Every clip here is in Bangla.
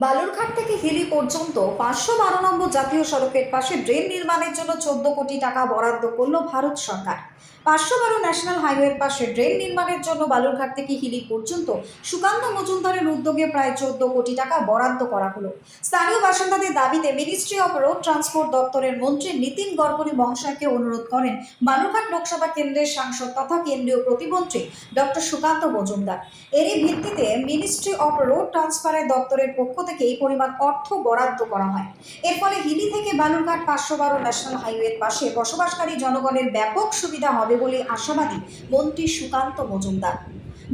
বালুরঘাট থেকে হিলি পর্যন্ত পাঁচশো বারো নম্বর জাতীয় সড়কের পাশে ড্রেন নির্মাণের জন্য চোদ্দ কোটি টাকা বরাদ্দ করল ভারত সরকার। পাঁচশো বারো ন্যাশনাল হাইওয়ের পাশে ড্রেন নির্মাণের জন্য বালুরঘাট থেকে হিলি পর্যন্ত সুকান্ত মজুমদারের উদ্যোগে প্রায় চোদ্দ কোটি টাকা বরাদ্দ করা হলো। স্থানীয় বাসিন্দাদের দাবিতে মিনিস্ট্রি অফ রোড ট্রান্সপোর্ট দপ্তরের মন্ত্রী নীতিন গডকরি মহাশয়কে অনুরোধ করেন বালুরঘাট লোকসভা কেন্দ্রের সাংসদ তথা কেন্দ্রীয় প্রতিমন্ত্রী ডক্টর সুকান্ত মজুমদার। এরই ভিত্তিতে মিনিস্ট্রি অফ রোড ট্রান্সফারের দপ্তরের পক্ষ থেকে এই পরিমাণ অর্থ বরাদ্দ করা হয়। এর ফলে হিলি থেকে বালুরঘাট পাঁচশো বারো ন্যাশনাল হাইওয়ের পাশে বসবাসকারী জনগণের ব্যাপক সুবিধা হবে বলে আশাবাদী মন্ত্রী Sukanta Majumdar.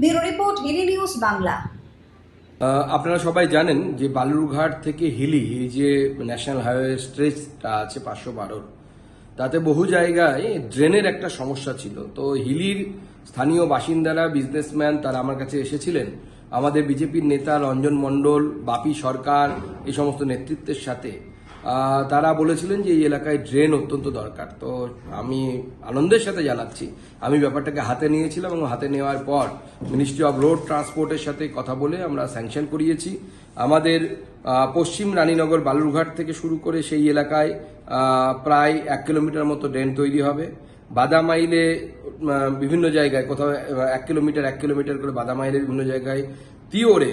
Bureau report, Hili news, Bangla. আপনারা সবাই জানেন যে বালুরঘাট থেকে হিলি, এই যে ন্যাশনাল হাইওয়ে স্ট্রেচটা আছে পাঁচশো বারোর তাতে বহু জায়গায় ড্রেনের একটা সমস্যা ছিল। তো হিলির স্থানীয় বাসিন্দারা, বিজনেসম্যান তারা আমার কাছে এসেছিলেন। আমাদের বিজেপির নেতা রঞ্জন মণ্ডল, বাপি সরকার, এই সমস্ত নেতৃত্বের সাথে। তারা বলেছিলেন যে এই এলাকায় ড্রেন অত্যন্ত দরকার। তো আমি আনন্দের সাথে জানাচ্ছি। আমি ব্যাপারটাকে হাতে নিয়েছিলাম এবং হাতে নেওয়ার পর মিনিস্ট্রি অফ রোড ট্রান্সপোর্টের সাথে কথা বলে আমরা স্যাংশন করিয়েছি। আমাদের পশ্চিম রানীনগর বালুরঘাট থেকে শুরু করে সেই এলাকায় প্রায় এক কিলোমিটার মতো ড্রেন তৈরি হবে। বাদামাইলে বিভিন্ন জায়গায়, কোথাও এক কিলোমিটার এক কিলোমিটার করে বাদামাইলের বিভিন্ন জায়গায়, তিওরে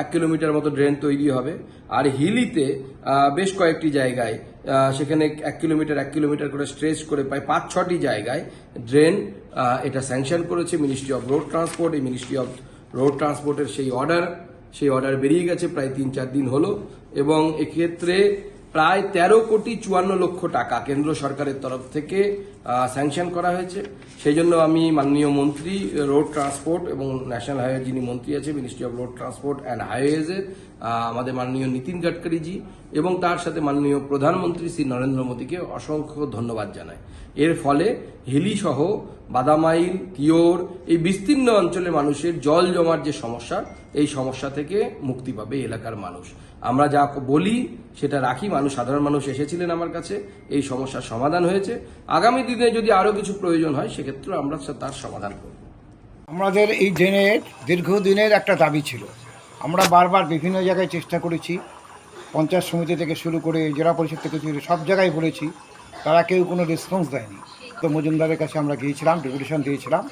এক কিলোমিটার মতো ড্রেন তৈরি হবে। আর হিলিতে বেশ কয়েকটি জায়গায় সেখানে এক কিলোমিটার এক কিলোমিটার করে স্ট্রেচ করে প্রায় পাঁচ, ছটি জায়গায় ড্রেন এটা স্যাংশন করেছে মিনিস্ট্রি অফ রোড ট্রান্সপোর্ট এই মিনিস্ট্রি অফ রোড ট্রান্সপোর্টের সেই অর্ডার সেই অর্ডার বেরিয়ে গেছে প্রায় তিন, চার দিন হলো এবং এক্ষেত্রে প্রায় তেরো কোটি চুয়ান্ন লক্ষ টাকা কেন্দ্র সরকারের তরফ থেকে স্যাংশন করা হয়েছে। সেই জন্য আমি মাননীয় মন্ত্রী রোড ট্রান্সপোর্ট এবং ন্যাশনাল হাইওয়ে যিনি মন্ত্রী আছে ministry of road transport and হাইওয়েজের আমাদের মাননীয় নীতিন গাডকারিজি এবং তার সাথে মাননীয় প্রধানমন্ত্রী শ্রী নরেন্দ্র মোদীকে অসংখ্য ধন্যবাদ জানাই। এর ফলে হিলি সহ বাদামাইল তিওর এই বিস্তীর্ণ অঞ্চলের মানুষের জল জমার যে সমস্যা, এই সমস্যা থেকে মুক্তি পাবে এলাকার মানুষ। আমরা যা বলি, সেটা রাখি। মানুষ, সাধারণ মানুষ এসেছিলেন আমার কাছে। এই সমস্যার সমাধান হয়েছে। আগামী দিনে যদি আরও কিছু প্রয়োজন হয়, সেক্ষেত্রে আমরা তার সমাধান করব। আমাদের এই ড্রেনের দীর্ঘদিনের একটা দাবি ছিল। আমরা বারবার বিভিন্ন জায়গায় চেষ্টা করেছি। পঞ্চায়েত সমিতি থেকে শুরু করে জেলা পরিষদ থেকে শুরু সব জায়গায় বলেছি, তারা কেউ কোনো রেসপন্স দেয়নি। তো মজুমদারের কাছে আমরা গিয়েছিলাম ডেপুটেশন দিয়েছিলাম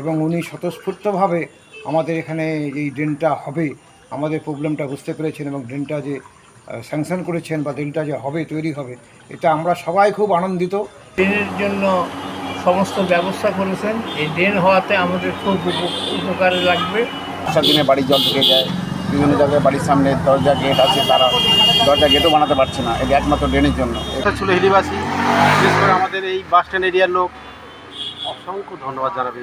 এবং উনি স্বতঃস্ফূর্তভাবে আমাদের এখানে এই ড্রেনটা হবে, আমাদের প্রবলেমটা বুঝতে পেরেছেন এবং ড্রেনটা যে স্যাংশন করেছেন বা ড্রেনটা যে হবে তৈরি হবে এটা আমরা সবাই খুব আনন্দিত। ট্রেনের জন্য সমস্ত ব্যবস্থা করেছেন। এই ড্রেন হওয়াতে আমাদের খুব উপকারে লাগবে। বর্ষার দিনে বাড়ির জল ঢুকে যায় বিভিন্ন জায়গায় বাড়ির সামনে দরজা গেট আছে তারা দরজা গেটও বানাতে পারছে না এটা একমাত্র ড্রেনের জন্য। এটা ছিল হিলিবাসী। বিশেষ করে আমাদের এই বাস স্ট্যান্ড এরিয়ার লোক অসংখ্য ধন্যবাদ জানাবে